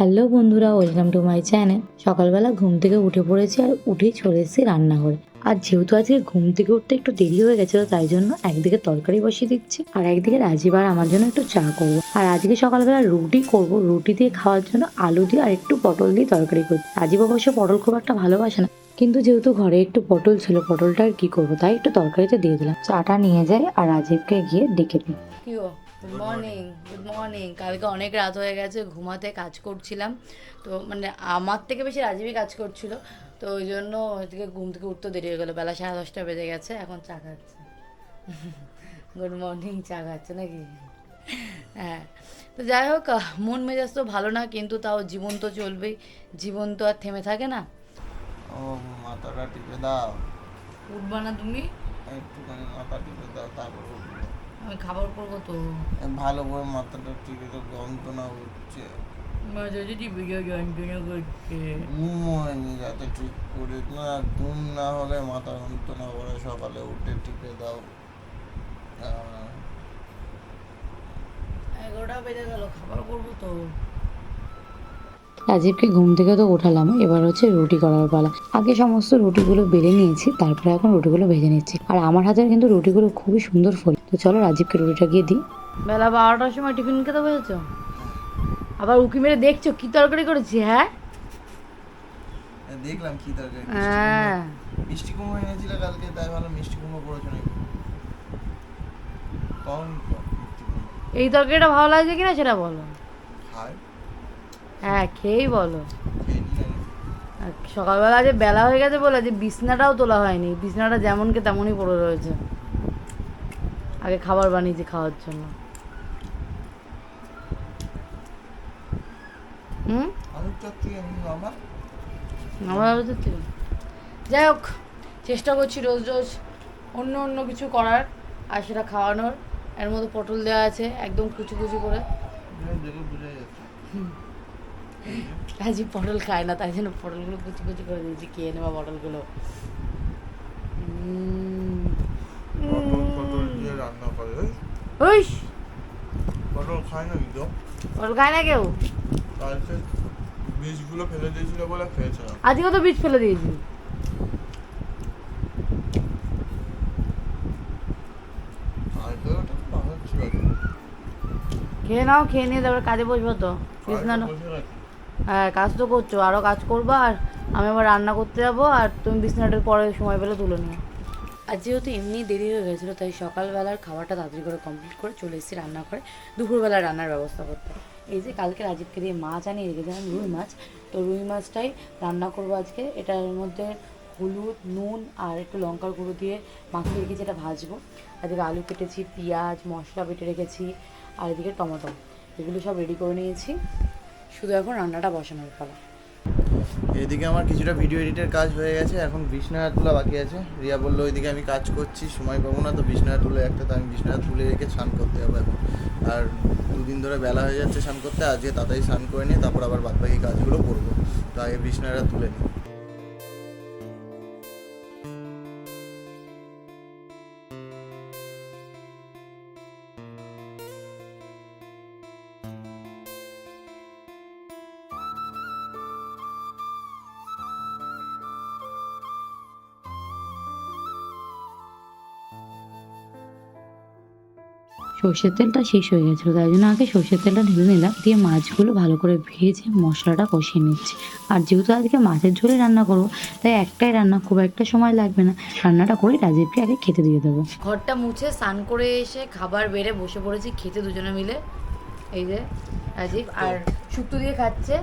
Hello বন্ধুরা, welcome to my channel. সকালবেলা ঘুম থেকে উঠে পড়েছি আর উঠেই চলে এসেছি রান্নাঘরে। আর যেহেতু আজকে ঘুম থেকে উঠতে একটু দেরি হয়ে গেছিল, তাই জন্য একদিকে তরকারি বসিয়ে দিচ্ছি আর একদিকে রাজীব আর আমার জন্য একটু চা করব। আর আজকে সকালবেলা রুটি করব। রুটি দিয়ে খাওয়ার জন্য আলু দিয়ে আর একটু পটল দিয়ে তরকারি করছি। রাজীব অবশ্য পটল খুব একটা ভালোবাসে না। কিন্তু যেহেতু ঘরে একটু পটল ছিল, পটলটা আর কি করব? তাই একটু তরকারিতে দিয়ে দিলাম। চাটা নিয়ে যাই আর রাজীবকে গিয়ে ডেকে দিই গুড মর্নিং গুড মর্নিং কালকে অনেক রাত হয়ে গেছে ঘুমাতে কাজ করছিলাম। তো মানে আমার থেকে বেশি রাজীবই কাজ করছিল। তো ওই জন্য ওইদিকে ঘুম থেকে উঠতে দেরি হয়ে গেলো। বেলা সাড়ে দশটা বেজে গেছে এখন চা খাচ্ছে। গুড মর্নিং চা খাচ্ছে নাকি? হ্যাঁ। তো যাই হোক মন মেজাজ তো ভালো না কিন্তু তাও জীবন তো চলবেই। জীবন তো আর থেমে থাকে না। ও মাথাটা টিপে দাও। উঠবা না তুমি? একটুখানি মাথা টিপে দাও তারপর। আমি খাবার করব তো। ভালো করে মাথাটা ঠিক তো যন্ত্রণা হচ্ছে। মাঝে যদি বিজয় যন্ত্রণা করছে। ঘুম হয়নি যাতে ঠিক করে না ঘুম না হলে মাথা যন্ত্রণা করে সকালে উঠে টিপে দাও। আহ, এগারোটা বেজে গেল খাবার করব তো। রাজীবকে ঘুম থেকে তো উঠালাম। এবার হচ্ছে রুটি করার পালা। আগে সমস্ত রুটিগুলো বেলে নিয়েছি তারপরে এখন রুটিগুলো ভেজে নিচ্ছি। আর আমার হাতের কিন্তু রুটিগুলো খুবই সুন্দর ফল। তো চলো রাজীবকে রুটিটা গিয়ে দিই। বেলা বারোটার সময় টিফিন খেতে বসেছো? আবার উকি মেরে দেখছ কি তরকারি করেছি হ্যাঁ? দেখলাম কি তরকারি হ্যাঁ। মিষ্টি কুমড়ো এনেছিলে কালকে তাই ভালো মিষ্টি কুমড়ো করেছ নাকি। এই তরকারিটা ভালো লাগছে কিনা সেটা বলো। হ্যাঁ খেয়েই বলো। সকালবেলা যে বেলা হয়ে গেছে বলে যে বিছনাটাও তোলা হয়নি বিছনাটা যেমনকে তেমনই পড়ে রয়েছে। আগে খাবার বানিয়েছি খাওয়ার জন্য। হুম? আমার যাই হোক চেষ্টা করছি রোজ রোজ অন্য অন্য কিছু করার আর সেটা খাওয়ানোর। এর মধ্যে পটল দেওয়া আছে একদম কুচি কুচি করে। দেখে রাজি পটল খায় না তাই জন্য পটলগুলো কুচি কুচি করে দিয়েছি খেয়ে নেওয়া পটলগুলো পটল পটল খায় না কিন্তু পটল খায় না কেউ কালকে বীজগুলো ফেলে দিয়েছিল বলে খেয়েছে আজকে তো বীজ ফেলে দিয়েছি খেয়ে নাও খেয়ে নিয়ে তারপরে কাজে বসবো তো কৃষ্ণা হ্যাঁ কাজ তো করছ আরও কাজ করব আর আমি আবার রান্না করতে যাব আর তুমি বিছনাটার পরে সময় পেলে তুলে নিও। আর যেহেতু এমনি দেরি হয়ে গেছিল, তাই সকালবেলার খাবারটা তাড়াতাড়ি করে কমপ্লিট করে চলে এসেছি রান্না করে দুপুরবেলা রান্নার ব্যবস্থা করতে এই যে কালকে রাজীবকে দিয়ে মাছ আনিয়ে রেখেছিলাম, রুই মাছ। তো রুই মাছটাই রান্না করব আজকে। এটার মধ্যে হলুদ, নুন আর একটু লঙ্কার গুঁড়ো দিয়ে মাখিয়ে রেখেছি, এটা ভাজবো। এদিকে আলু কেটেছি, পেঁয়াজ, মশলা বেটে রেখেছি, আর এদিকে টমেটো। এগুলো সব রেডি করে নিয়েছি। শুধু এখন রান্নাটা বসানোর পালা। এদিকে আমার কিছুটা ভিডিও এডিটের কাজ হয়ে গেছে, এখন বিছনাটা তোলা বাকি আছে। রিয়া বলল, ওইদিকে আমি কাজ করছি, সময় পাবো না তো বিছনাটা তুলে একটা তো আমি বিছনাটা তুলে রেখে স্নান করতে যাব এখন। আর দুদিন ধরে বেলা হয়ে যাচ্ছে স্নান করতে, আজকে তাড়াতাড়ি স্নান করে নিয়ে, তারপর আবার বাদবাকি কাজগুলো করব। তো আগে বিছনাটা তুলে নিই। সর্ষের তেলটা শেষ হয়ে গেছিল, তাই জন্য আগে সর্ষের তেলটা ঢেলে নিলাম, দিয়ে মাছগুলো ভালো করে ভেজে মশলাটা কষিয়ে নিচ্ছি। আর যেহেতু আজকে মাছের ঝোলে রান্না করব, তাই একটাই রান্না খুব একটা সময় লাগবে না, রান্নাটা করে রাজীবকে আগে খেতে দিয়ে দেবো। ঘরটা মুছে স্নান করে এসে খাবার বেড়ে বসে পড়েছি, খেতে দুজনে মিলে, এই যে রাজীব আর শুক্তো দিয়ে খাচ্ছে।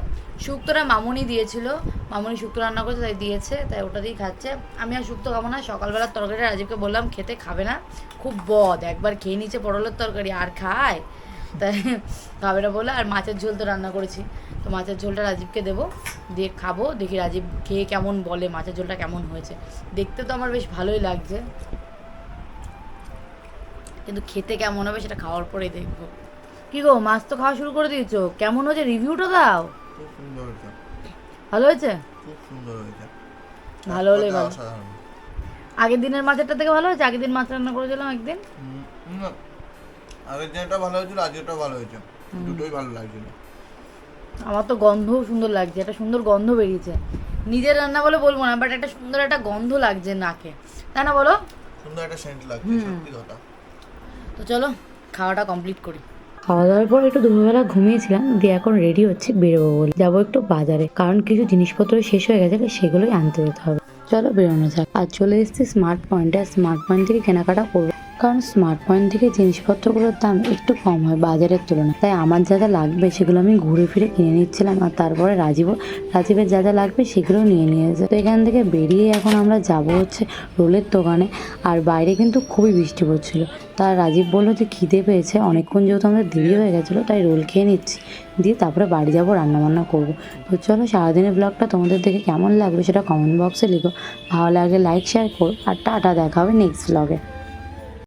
শুক্তোটা মামুনি দিয়েছিল। মামুনি শুক্তো রান্না করেছে, তাই দিয়েছে, তাই ওটা দিয়েই খাচ্ছে। আমি আর শুক্তো খাব না, সকালবেলার তরকারিটা রাজীবকে বললাম, খেতে খাবে না। খুব বদ, একবার খেয়ে নিচ্ছে পটলের তরকারি, আর খায়? তাই খাবে না বলে, আর মাছের ঝোল তো রান্না করেছি। তো মাছের ঝোলটা রাজীবকে দেবো, দিয়ে খাব, দেখি রাজীব খেয়ে কেমন বলে, মাছের ঝোলটা কেমন হয়েছে। দেখতে তো আমার বেশ ভালোই লাগছে। কিন্তু খেতে কেমন হবে সেটা খাওয়ার পরেই দেখব। কি গো মাছ তো খাওয়া শুরু করে দিয়েছ। কেমন হয়েছে? রিভিউটা দাও। খুব সুন্দর হয়েছে। ভালো হয়েছে? খুব সুন্দর হয়েছে। ভালো হলেই ভালো। আগের দিনের মাছেরটা থেকে ভালো হয়েছে? আগের দিন মাছ রান্না করেছিলাম একদিন। আগের দিনটা ভালো হয়েছিল আজকেরটাও ভালো হয়েছে। দুটোই ভালো লাগছিল। আমার তো গন্ধও সুন্দর লাগছে একটা সুন্দর গন্ধ বেরিয়েছে। নিজের রান্না বলে বলব না বাট একটা সুন্দর একটা গন্ধ লাগছে নাকে। তাই না বলো? সুন্দর একটা সেন্ট লাগছে সত্যি কথা। তো চলো খাওয়াটা কমপ্লিট করি। খাওয়া দাওয়ার পর একটু দুপুরবেলা ঘুমিয়েছিলাম, দিয়ে এখন রেডি হচ্ছে বেরোবো বলে। যাব একটু বাজারে, কারণ কিছু জিনিসপত্র শেষ হয়ে গেছে সেগুলোই আনতে যেতে হবে। চলো বেরোনো যাক। আর চলে এসেছি স্মার্ট পয়েন্টে স্মার্ট পয়েন্ট থেকে কেনাকাটা করব। কারণ স্মার্ট পয়েন্ট থেকে জিনিসপত্রগুলোর দাম একটু কম হয় বাজারের তুলনায়। তাই আমার যা যা লাগবে সেগুলো আমি ঘুরে ফিরে কিনে নিচ্ছিলাম আর তারপরে রাজীবও, রাজীবের যা যা লাগবে সেগুলো নিয়ে নিয়েছে। তো এখান থেকে বেরিয়ে এখন আমরা যাব হচ্ছে রোলের দোকানে আর বাইরে কিন্তু খুবই বৃষ্টি পড়ছিল। তা রাজীব বলল যে খিদে পেয়েছে, অনেকক্ষণ যেহেতু আমাদের দেরি হয়ে গেছিল তাই রোল খেয়ে নিচ্ছি। দিয়ে তারপরে বাড়ি যাব, রান্নাবান্না করব। তো চলো সারাদিনের ব্লগটা তোমাদের দেখে কেমন লাগবে সেটা কমেন্ট বক্সে লিখো। ভালো লাগলে লাইক শেয়ার করো। আর টাটা, দেখা হবে নেক্সট ব্লগে